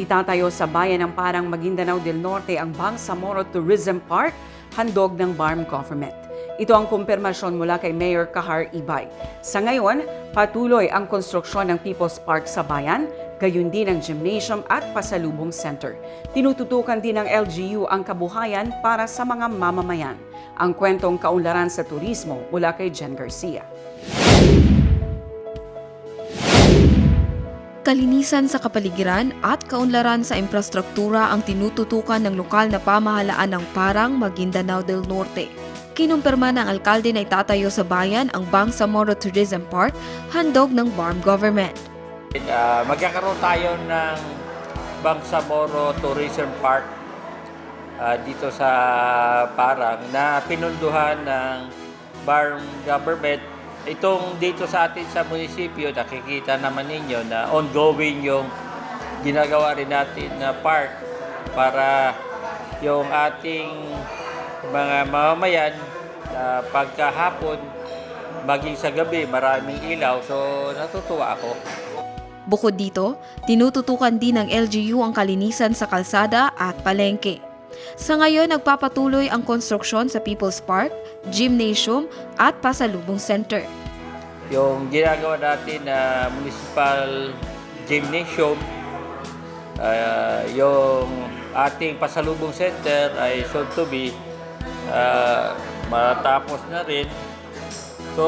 Itatayo sa bayan ng Parang Maguindanao del Norte ang Bangsamoro Tourism Park, handog ng BARM government. Ito ang kumpirmasyon mula kay Mayor Kahar Ibay. Sa ngayon, patuloy ang konstruksyon ng People's Park sa bayan, gayon din ang gymnasium at pasalubong center. Tinututukan din ng LGU ang kabuhayan para sa mga mamamayan. Ang kwentong kaunlaran sa turismo mula kay Jen Garcia. Kalinisan sa kapaligiran at kaunlaran sa infrastruktura ang tinututukan ng lokal na pamahalaan ng Parang Maguindanao del Norte. Kinumpirma ng alkalde na itatayo sa bayan ang Bangsamoro Tourism Park, handog ng BARM government. Uh, magkakaroon tayo ng Bangsamoro Tourism Park ah, dito sa Parang na pinunduhan ng BARM government. Itong dito sa atin sa munisipyo, nakikita naman ninyo na ongoing yung ginagawa rin natin na park para yung ating mga mamamayan na pagkahapon maging sa gabi maraming ilaw so natutuwa ako Bukod dito, tinututukan din ng LGU ang kalinisan sa kalsada at palengke. Sa ngayon, nagpapatuloy ang konstruksyon sa People's Park, Gymnasium at Pasalubong Center. Yung ginagawa natin na municipal gymnasium, ah, yung ating pasalubong center ay soon to be ah, matapos na rin. So,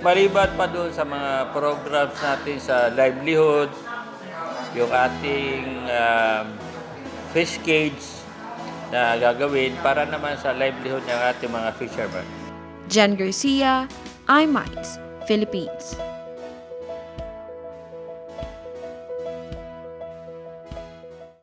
maliban pa doon sa mga programs natin sa livelihood, yung ating um, fish cage na gagawin para naman sa livelihood ng ating mga fishermen. Jan Garcia, I Minds, Philippines.